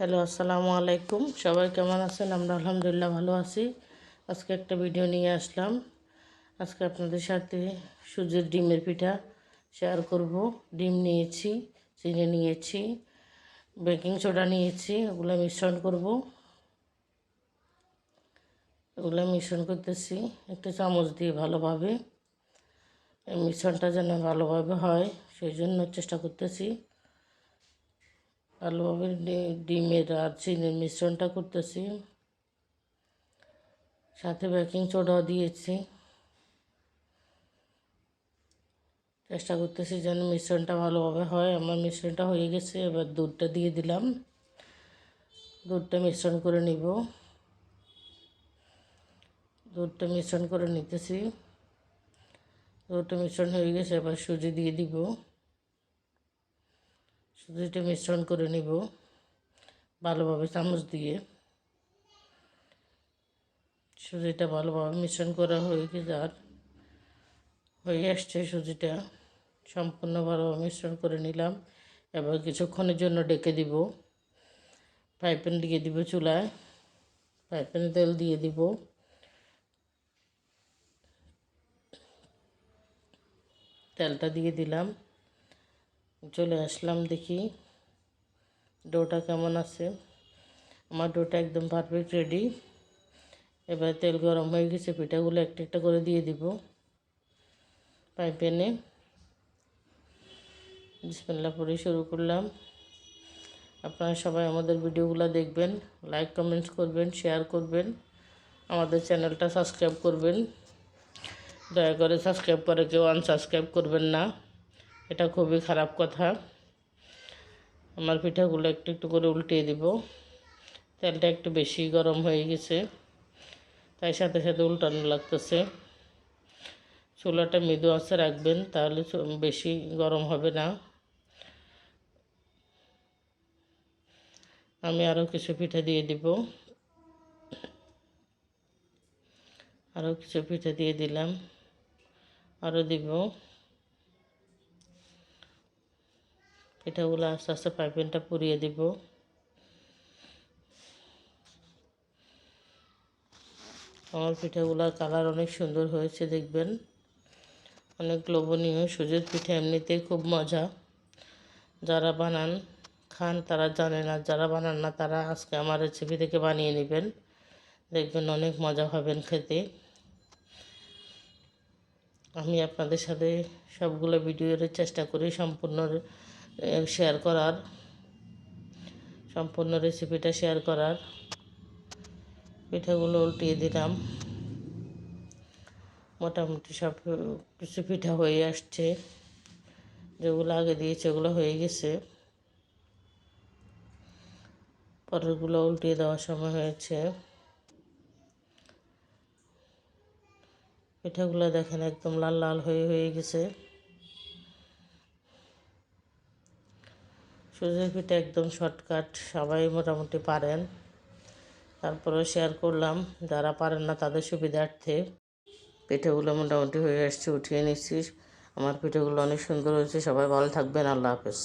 Hello, আসসালামু আলাইকুম। সবাই কেমন আছেন? আমরা আলহামদুলিল্লাহ ভালো আছি। আজকে একটা ভিডিও নিয়ে আসলাম। আজকে আপনাদের সাথে সুজির ডিমের পিঠা শেয়ার করব। ডিম নিয়েছি, চিনি নিয়েছি, বেকিং সোডা নিয়েছি, ওগুলো মিশ্রণ করব। ওগুলো মিশ্রণ করতেছি একটা চামচ দিয়ে ভালোভাবে। মিশ্রণটা যেন ভালোভাবে হয়, সেই জন্য চেষ্টা করতেছি। ভালোভাবে ডিমের আর চিনির মিশ্রণটা করতেছি। সাথে বেকিং সোডাও দিয়েছি। চেষ্টা করতেছি যেন মিশ্রণটা ভালোভাবে হয়। আমার মিশ্রণটা হয়ে গেছে, এবার দুধটা দিয়ে দিলাম। দুধটা মিশ্রণ করে নিব। দুধটা মিশ্রণ করে নিতেছি। দুধটা মিশ্রণ হয়ে গেছে, এবার সুজি দিয়ে দিব। সুজিটা মিশ্রণ করে নিব ভালোভাবে চামচ দিয়ে। সুজিটা ভালোভাবে মিশ্রণ করা হয়ে গেছে আর হয়ে আসছে সুজিটা। সম্পূর্ণ ভালোভাবে মিশ্রণ করে নিলাম। এবার কিছুক্ষণের জন্য ডেকে দিব। পাইপেন দিয়ে দিব চুলায়। পাইপেন তেল দিয়ে দিব। তেলটা দিয়ে দিলাম। চলে আসলাম দেখি। ডোটা কেমন আছে? আমার ডোটা একদম পারফেক্ট রেডি এবার তেল গরম হয়ে গেছে, পিঠাগুলো একটা একটা করে দিয়ে দিব। পাই প্যানে বিসমিল্লা পরে শুরু করলাম। আপনারা সবাই আমাদের ভিডিওগুলো দেখবেন লাইক কমেন্টস করবেন শেয়ার করবেন। আমাদের চ্যানেলটা সাবস্ক্রাইব করবেন। দয়া করে সাবস্ক্রাইব করে কেউ আনসাবস্ক্রাইব করবেন না। এটা খুবই খারাপ কথা। আমার পিঠাগুলো একটু একটু করে উল্টিয়ে দিব। তেলটা একটু বেশি গরম হয়ে গেছে, তাই সাথে সাথে উল্টানো লাগতেছে। চুলাটা মৃদু আঁচে রাখবেন, তাহলে বেশি গরম হবে না। আমি আরও কিছু পিঠা দিয়ে দিব। আরও কিছু পিঠা দিয়ে দিলাম। আরও দিব। পিঠাগুলো আস্তে আস্তে পাইপেনটা পুড়িয়ে দিব। আমার পিঠাগুলোর কালার অনেক সুন্দর হয়েছে, দেখবেন। অনেক লোভনীয়, সুজির পিঠা এমনিতেই খুব মজা। যারা বানান, খান তারা জানে না, যারা বানান না তারা আজকে আমার রেসিপি থেকে বানিয়ে নেবেন। দেখবেন অনেক মজা হবেন খেতে। আমি আপনাদের সাথে সবগুলো ভিডিওর চেষ্টা করি সম্পূর্ণ শেয়ার করার, সম্পূর্ণ রেসিপিটা শেয়ার করার। পিঠাগুলো উল্টিয়ে দিলাম। মোটামুটি সব কিছু পিঠা হয়ে আসছে। যেগুলো আগে দিয়েছে ওগুলো হয়ে গেছে। পরেরগুলো উল্টিয়ে দেওয়ার সময় হয়েছে। পিঠাগুলো দেখেন একদম লাল লাল হয়ে হয়ে গেছে। পিঠা একদম শর্টকাট সবাই মোটামুটি পারেন। তারপরে শেয়ার করলাম, যারা পারেন না তাদের সুবিধার্থে। পিঠেগুলো মোটামুটি হয়ে আসছে, উঠিয়ে নিচ্ছি। আমার পিঠেগুলো অনেক সুন্দর হয়েছে, সবাই ভালো থাকবেন, আল্লাহ হাফেজ।